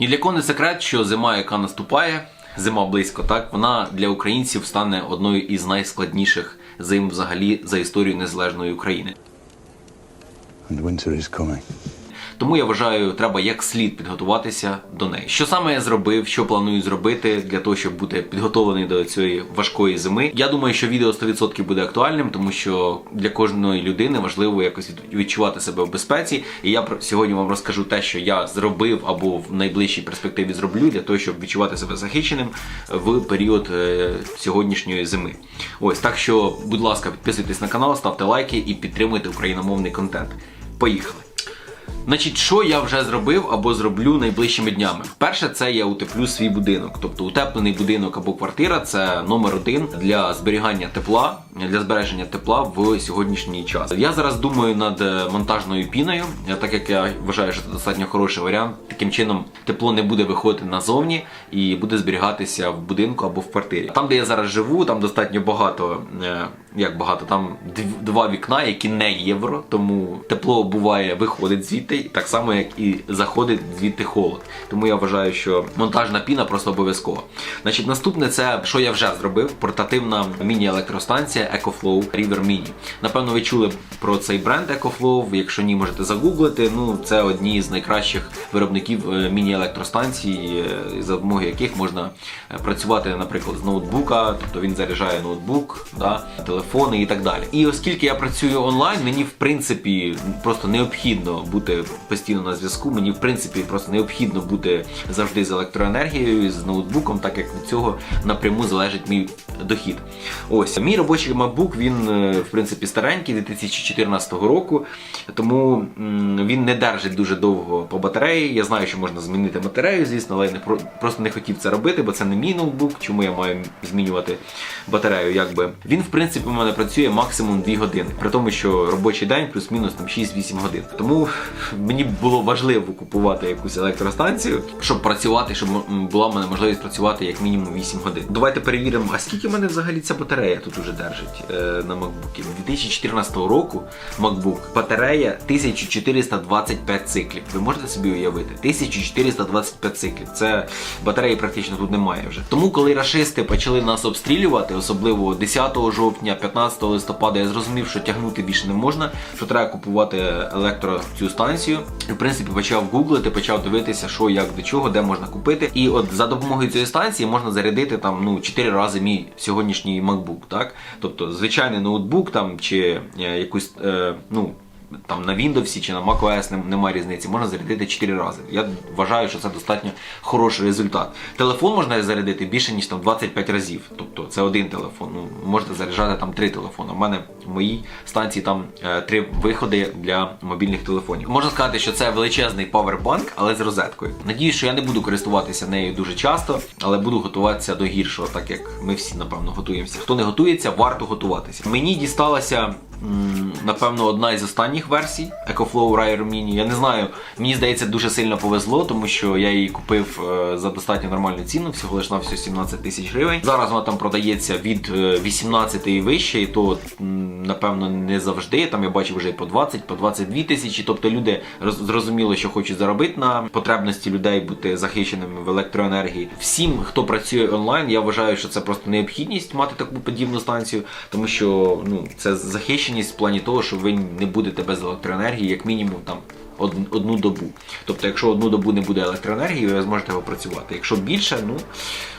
Ні для кого не секрет, що зима, яка наступає, зима близько, так вона для українців стане одною із найскладніших зим взагалі за історію незалежної України. And winter is coming. Тому я вважаю, треба як слід підготуватися до неї. Що саме я зробив, що планую зробити для того, щоб бути підготовлений до цієї важкої зими. Я думаю, що відео 100% буде актуальним, тому що для кожної людини важливо якось відчувати себе в безпеці. І я сьогодні вам розкажу те, що я зробив або в найближчій перспективі зроблю для того, щоб відчувати себе захищеним в період е, сьогоднішньої зими. Ось так що, будь ласка, підписуйтесь на канал, ставте лайки і підтримуйте україномовний контент. Поїхали! Значить, що я вже зробив або зроблю найближчими днями? Перше, це я утеплю свій будинок. Тобто утеплений будинок або квартира це номер один для зберігання тепла, для збереження тепла в сьогоднішній час. Я зараз думаю над е, монтажною піною, так як я вважаю, що це достатньо хороший варіант. Таким чином тепло не буде виходити назовні і буде зберігатися в будинку або в квартирі. Там, де я зараз живу, там достатньо багато, е, як багато, там два вікна, які не євро, тому тепло буває виходить звідти, так само як і заходить звідти холод. Тому я вважаю, що монтажна піна просто обов'язкова. Значить, наступне це що я вже зробив: портативна міні-електростанція EcoFlow River Mini. Напевно, ви чули про цей бренд EcoFlow. Якщо ні, можете загуглити. Ну, це одні з найкращих виробників е, міні-електростанцій, е, за допомогою яких можна е, працювати, наприклад, з ноутбука, тобто він заряджає ноутбук, да, телефони і так далі. І оскільки я працюю онлайн, мені в принципі просто необхідно бути постійно на зв'язку. Мені в принципі просто необхідно бути завжди з електроенергією, з ноутбуком, так як від цього напряму залежить мій дохід. Ось мій робочий MacBook, він е, в принципі старенький 2014 року, тому він не держить дуже довго по батареї. Я знаю, що можна змінити батарею, звісно, але я не просто не хотів це робити, бо це не мій ноутбук. Чому я маю змінювати батарею? Якби він в принципі у мене працює максимум 2 години, при тому, що робочий день плюс-мінус там 6-8 годин. Тому мені було важливо купувати якусь електростанцію, щоб працювати, щоб була в мене можливість працювати як мінімум 8 годин. Давайте перевіримо, а скільки в мене взагалі ця батарея тут уже держить е, на MacBook. 2014 року MacBook батарея 1425 циклів. Ви можете собі уявити? 1425 циклів. Це батареї практично тут немає вже. Тому, коли рашисти почали нас обстрілювати, особливо 10 жовтня, 15 листопада, я зрозумів, що тягнути більше не можна, що треба купувати електро цю станцію. І в принципі почав гуглити, почав дивитися, що як до чого, де можна купити. І от за допомогою цієї станції можна зарядити там ну 4 рази мій сьогоднішній MacBook, так? Тобто звичайний ноутбук там чи е, якусь е, ну. Там на Windows чи на macOS немає різниці, можна зарядити 4 рази. Я вважаю, що це достатньо хороший результат. Телефон можна зарядити більше ніж там 25 разів. Тобто це один телефон. Ну можете заряджати там три телефони. У мене в моїй станції там е, три виходи для мобільних телефонів. Можна сказати, що це величезний павербанк, але з розеткою. Надіюсь, що я не буду користуватися нею дуже часто, але буду готуватися до гіршого, так як ми всі напевно готуємося. Хто не готується, варто готуватися. Мені дісталася напевно одна із останніх версій EcoFlow Rire Mini. Я не знаю, мені здається, дуже сильно повезло, тому що я її купив е, за достатньо нормальну ціну, всього лиш на всього 17 тисяч гривень. Зараз вона там продається від е, 18 і вище, і то напевно не завжди. Там я бачив вже і по 20, по 22 тисячі. Тобто люди роз- зрозуміло, що хочуть заробити на потребності людей бути захищеними в електроенергії. Всім, хто працює онлайн, я вважаю, що це просто необхідність мати таку подібну станцію, тому що ну це захищеність в плані того, що ви не будете без електроенергії, як мінімум там. Одну добу. Тобто, якщо одну добу не буде електроенергії, ви зможете опрацювати. Якщо більше, ну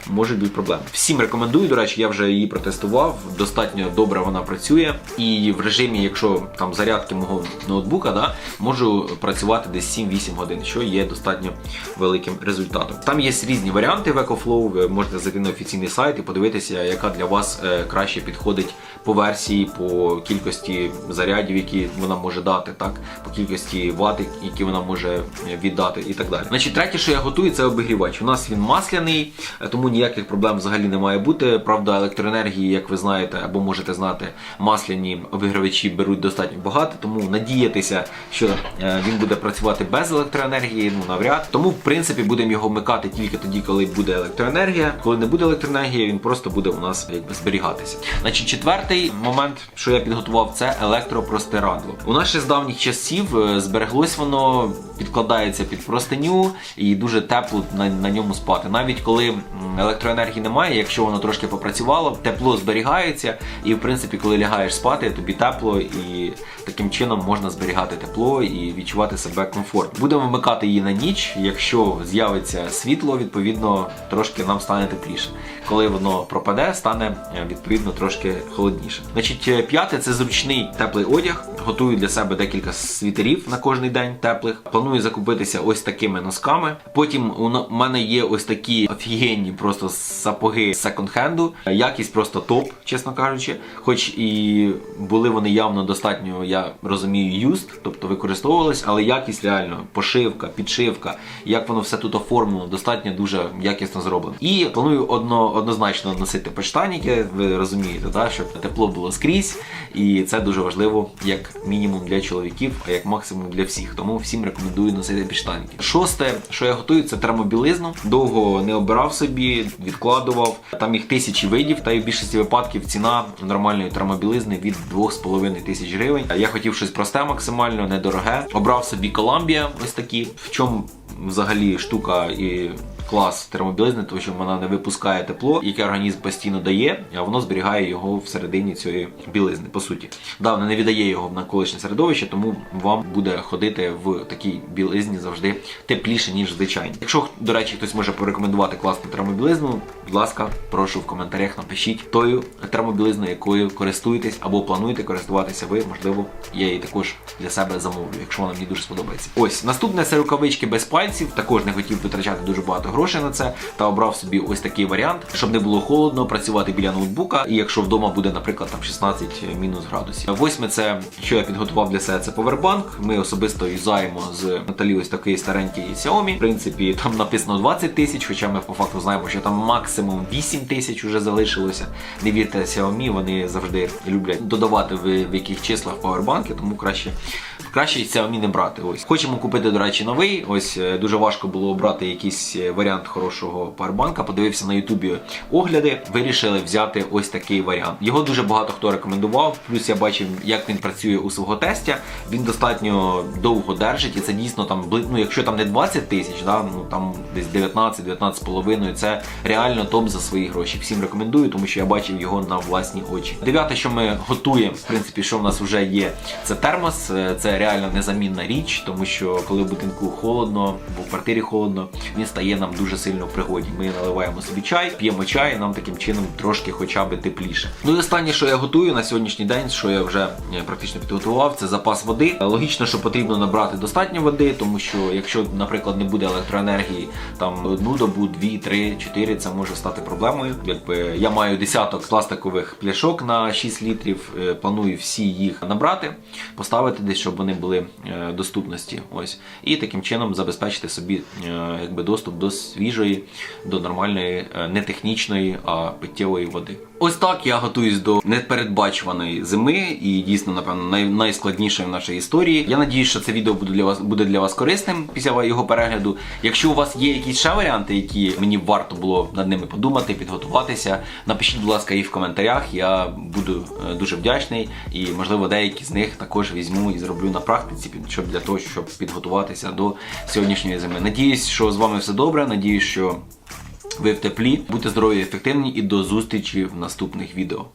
можуть бути проблеми. Всім рекомендую. До речі, я вже її протестував. Достатньо добре вона працює. І в режимі, якщо там зарядки мого ноутбука, да, можу працювати десь 7-8 годин, що є достатньо великим результатом. Там є різні варіанти в EcoFlow. Ви можете зайти на офіційний сайт і подивитися, яка для вас е, краще підходить по версії, по кількості зарядів, які вона може дати, так, по кількості вати, які вона може віддати, і так далі. Значить, третє, що я готую, це обігрівач. У нас він масляний, тому ніяких проблем взагалі не має бути. Правда, електроенергії, як ви знаєте, або можете знати, масляні обігрівачі беруть достатньо багато, тому надіятися, що е, він буде працювати без електроенергії, ну навряд. Тому, в принципі, будемо його вмикати тільки тоді, коли буде електроенергія. Коли не буде електроенергії, він просто буде у нас якби зберігатися. Значить, четверте, П'ятий момент, що я підготував, це електропростирадло. У нас ще з давніх часів е, збереглось воно, підкладається під простиню і дуже тепло на, на ньому спати. Навіть коли електроенергії немає, якщо воно трошки попрацювало, тепло зберігається, і в принципі, коли лягаєш спати, тобі тепло, і таким чином можна зберігати тепло і відчувати себе комфортно. Будемо вмикати її на ніч. Якщо з'явиться світло, відповідно трошки нам стане тепліше. Коли воно пропаде, стане е, відповідно трошки холодніше. Значить, е, п'яте це зручний теплий одяг. Готую для себе декілька світерів на кожний день теплих. Планую закупитися ось такими носками. Потім у мене є ось такі офігенні просто сапоги секонд-хенду. Якість просто топ, чесно кажучи. Хоч і були вони явно достатньо, я розумію, юст, тобто використовувались, але якість реально, пошивка, підшивка, як воно все тут оформлено, достатньо дуже якісно зроблено. І планую одно, однозначно носити подштаніки, ви розумієте, да, щоб тепло було скрізь, і це дуже важливо як мінімум для чоловіків, а як максимум для всіх. Тому всім рекомендую носити підштаніки. Шосте, що я готую, це термобілизну. Довго не обирав собі, відкладував. Там їх тисячі видів, та й в більшості випадків ціна нормальної термобілизни від 2,5 тисяч гривень. Я хотів щось просте максимально, недороге. Обрав собі Коламбія, ось такі. В чому взагалі штука і клас термобілизни, тому що вона не випускає тепло, яке організм постійно дає, а воно зберігає його всередині цієї білизни. По суті, да, вона не віддає його в навколишнє середовище, тому вам буде ходити в такій білизні завжди тепліше, ніж звичайно. Якщо, до речі, хтось може порекомендувати класну термобілизну, будь ласка, прошу в коментарях напишіть тою термобілизною, якою користуєтесь або плануєте користуватися ви. Можливо, я її також для себе замовлю, якщо вона мені дуже сподобається. Ось наступне це рукавички без пальців. Також не хотів витрачати дуже багато грошей на це та обрав собі ось такий варіант, щоб не було холодно працювати біля ноутбука. І якщо вдома буде, наприклад, там 16 мінус градусів. Восьме, це що я підготував для себе, це повербанк. Ми особисто юзаємо з Наталі ось такий старенький Xiaomi. В принципі, там написано 20 тисяч, хоча ми по факту знаємо, що там максимум 8 тисяч вже залишилося. Не вірте Xiaomi, вони завжди люблять додавати в, в яких числах повербанки, тому краще. Краще Xiaomi не брати. Ось хочемо купити, до речі, новий. Ось е, дуже важко було обрати якийсь е, варіант хорошого павербанка. Подивився на Ютубі огляди. Вирішили взяти ось такий варіант. Його дуже багато хто рекомендував. Плюс я бачив, як він працює у свого тестя. Він достатньо довго держить, і це дійсно там ну, якщо там не 20 тисяч, да, ну там десь 19 19,5, Це реально топ за свої гроші. Всім рекомендую, тому що я бачив його на власні очі. Дев'яте, що ми готуємо, в принципі, що в нас вже є, це термос. Е, Це реально незамінна річ, тому що коли в будинку холодно, бо в квартирі холодно, він стає нам дуже сильно в пригоді. Ми наливаємо собі чай, п'ємо чай, і нам таким чином трошки хоча б тепліше. Ну і останнє, що я готую на сьогоднішній день, що я вже е, практично підготував, це запас води. Логічно, що потрібно набрати достатньо води, тому що якщо, наприклад, не буде електроенергії там одну добу, дві, три, чотири, це може стати проблемою. Якби я маю десяток пластикових пляшок на 6 літрів, е, планую всі їх набрати, поставити десь, щоб вони були е, доступності. Ось і таким чином забезпечити собі е, якби доступ до свіжої, до нормальної, е, не технічної, а питтєвої води. Ось так я готуюсь до непередбачуваної зими і дійсно, напевно, най- найскладнішої в нашій історії. Я надіюсь, що це відео буде для вас буде для вас корисним після його перегляду. Якщо у вас є якісь ще варіанти, які мені варто було над ними подумати, підготуватися, напишіть, будь ласка, їх в коментарях. Я буду е, дуже вдячний і, можливо, деякі з них також візьму і зроблю на практиці, щоб для того, щоб підготуватися до сьогоднішньої зими. Надіюсь, що з вами все добре. Надіюсь, що ви в теплі, будьте здорові ефективні, і до зустрічі в наступних відео.